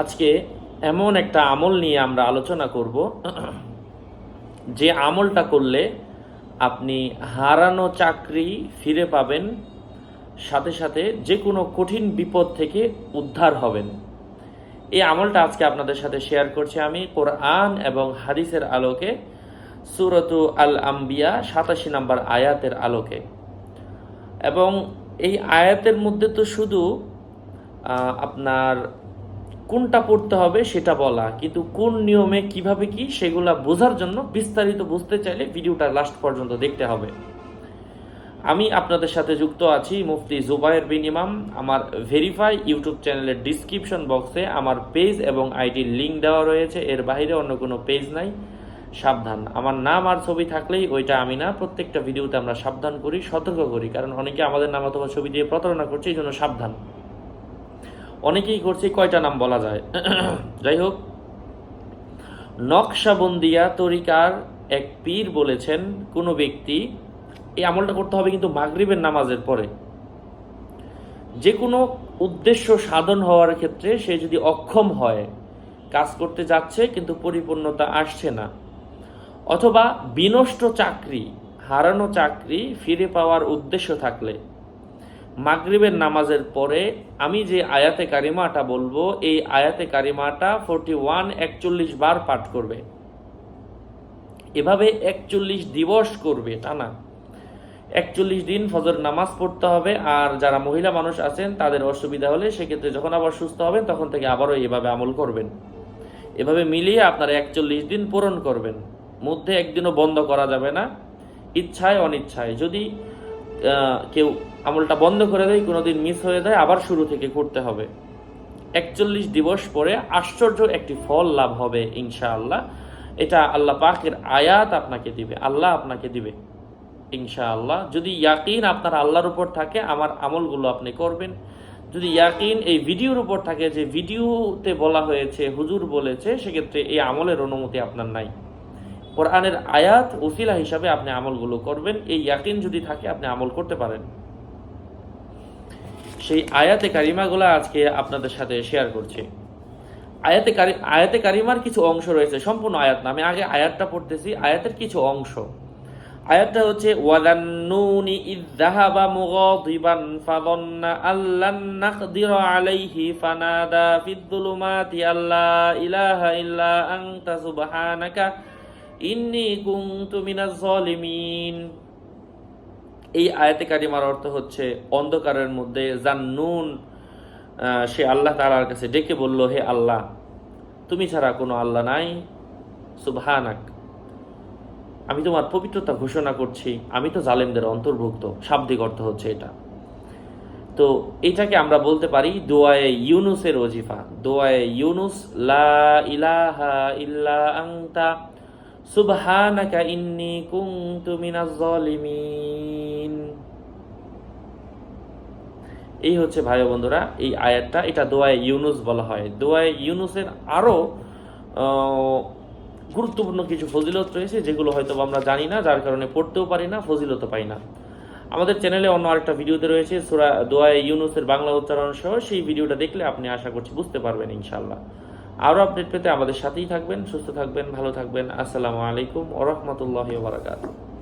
আজকে এমন একটা আমল নিয়ে আমরা আলোচনা করব। যে আমলটা করলে আপনি হারানো চাকরি ফিরে পাবেন, সাথে সাথে যে কোনো কঠিন বিপদ থেকে উদ্ধার হবেন। এই আমলটা আজকে আপনাদের সাথে শেয়ার করছি আমি কোরআন এবং হাদিসের আলোকে। সুরতু আল আম্বিয়া সাতাশি নম্বর আয়াতের আলোকে। এবং এই আয়াতের মধ্যে তো শুধু আপনার কোনটা পড়তে হবে সেটা বলা। কিন্তু কোন নিয়মে কীভাবে কি সেগুলা বোঝার জন্য বিস্তারিত বুঝতে চাইলে ভিডিওটা লাস্ট পর্যন্ত দেখতে হবে। আমি আপনাদের সাথে যুক্ত আছি মুফতি জুবায়ের বিন ইমাম। আমার ভেরিফাই ইউটিউব চ্যানেলের ডিসক্রিপশন বক্সে আমার পেজ এবং আইডির লিঙ্ক দেওয়া রয়েছে। এর বাইরে অন্য কোনো পেজ নাই। সাবধান। আমার নাম আর ছবি থাকলেই ওইটা আমি না। প্রত্যেকটা ভিডিওতে আমরা সাবধান করি, সতর্ক করি। কারণ অনেকে আমাদের নাম অথবা ছবি দিয়ে প্রতারণা করছে, এই জন্য সাবধান। অনেকেই করছে, কয়টা নাম বলা যায়। যাই হোক নকশাবন্দিয়া তরিকার এক পীর বলেছেন, কোনো ব্যক্তি এই আমলটা করতে হবে কিন্তু মাগরিবের নামাজের পরে। যে কোনো উদ্দেশ্য সাধন হওয়ার ক্ষেত্রে সে যদি অক্ষম হয়, কাজ করতে যাচ্ছে কিন্তু পরিপূর্ণতা আসছে না। অথবা বিনষ্ট চাকরি, হারানো চাকরি ফিরে পাওয়ার উদ্দেশ্য থাকলে মাগরিবের নামাজের পরে আমি যে আয়াতে কারিমাটা বলব, এই আয়াতে কারিমাটা ফোরটি ওয়ান একচল্লিশ বার পাঠ করবে। এভাবে একচল্লিশ দিবস করবে টানা একচল্লিশ দিন ফজর নামাজ পড়তে হবে, আর যারা মহিলা মানুষ আছেন, তাদের অসুবিধা হলে সেক্ষেত্রে যখন আবার সুস্থ হবেন, তখন থেকে আবারও এভাবে আমল করবেন। এভাবে মিলিয়ে আপনারা একচল্লিশ দিন পূরণ করবেন। মধ্যে একদিনও বন্ধ করা যাবে না। ইচ্ছায়, অনিচ্ছায়। যদি কেউ আমলটা বন্ধ করে দেয়, কোনোদিন মিস হয়ে যায়, আবার শুরু থেকে করতে হবে। একচল্লিশ দিবস পরে আশ্চর্য একটি ফল লাভ হবে, ইনশাআল্লাহ। এটা আল্লাহ পাকের আয়াত আপনাকে দিবে, আল্লাহ আপনাকে দিবে, ইনশাআল্লাহ। যদি ইয়াকিন আপনার আল্লাহর উপর থাকে, আমার আমলগুলো আপনি করবেন। যদি ইয়াকিন এই ভিডিওর উপর থাকে, যে ভিডিওতে বলা হয়েছে, হুজুর বলেছে, সেক্ষেত্রে এই আমলের অনুমতি আপনার নাই। কোরআনের আয়াত উসিলা হিসাবে আপনি আমলগুলো করবেন। এই ইয়াকিন যদি থাকে, আপনি আমল করতে পারেন। সেই আয়াতে কারিমাগুলো আজকে আপনাদের সাথে শেয়ার করছি। আয়াতে কারি, আয়াতে কারিমার কিছু অংশ রয়েছে, সম্পূর্ণ আয়াত না। আমি আগে আয়াতটা পড়তেছি, আয়াতের কিছু অংশ। আয়াতটা হচ্ছে ওয়াদান্নুনি ইয মুগাদিবান ফাদন্না আল্লান নাকদিরা আলাইহি ফানাদা ফিদ আল্লা ইলাহা ইল্লা আনতা সুবহানাকা ইন্নী কুনতু মিনাজ জালিমিন এই আয়াতে কারিমার অর্থ হচ্ছে অন্ধকারের মধ্যে জান্নুন সে আল্লাহ তাআলার কাছে ডেকে বলল, হে আল্লাহ, তুমি ছাড়া কোনো আল্লাহ নাই। সুবহানাক, আমি তোমার পবিত্রতা ঘোষণা করছি। আমি তো জালেমদের অন্তর্ভুক্ত। শাব্দিক অর্থ হচ্ছে এটা। তো এটাকে আমরা বলতে পারি দোয়ায়ে ইউনুসের ওজিফা। দোয়ায়ে ইউনুস, লা ইলাহা ইল্লা আনতা সুবহানাকা ইন্নী কুনতু মিনাজ জালিমিন। এই হচ্ছে ভাই বন্ধুরা, এই আয়াতটা, এটা দোয়ায়ে ইউনুস বলা হয়। দোয়ায়ে ইউনুসের আরও গুরুত্বপূর্ণ কিছু ফজিলত রয়েছে, যেগুলো হয়তো আমরা জানি না, যার কারণে পড়তেও পারি না ফজিলত পাই না। আমাদের চ্যানেলে অন্য আরেকটা ভিডিওতে রয়েছে, সুরা দোয়ায়ে ইউনুসের বাংলা উচ্চারণ সহ, সেই ভিডিওটা দেখলে আপনি আশা করছি বুঝতে পারবেন ইনশাল্লাহ আরও আপডেট পেতে আমাদের সাথেই থাকবেন সুস্থ থাকবেন ভালো থাকবেন। আসসালামু আলাইকুম ওরহমতুল্লাহ বারাকাতুহ।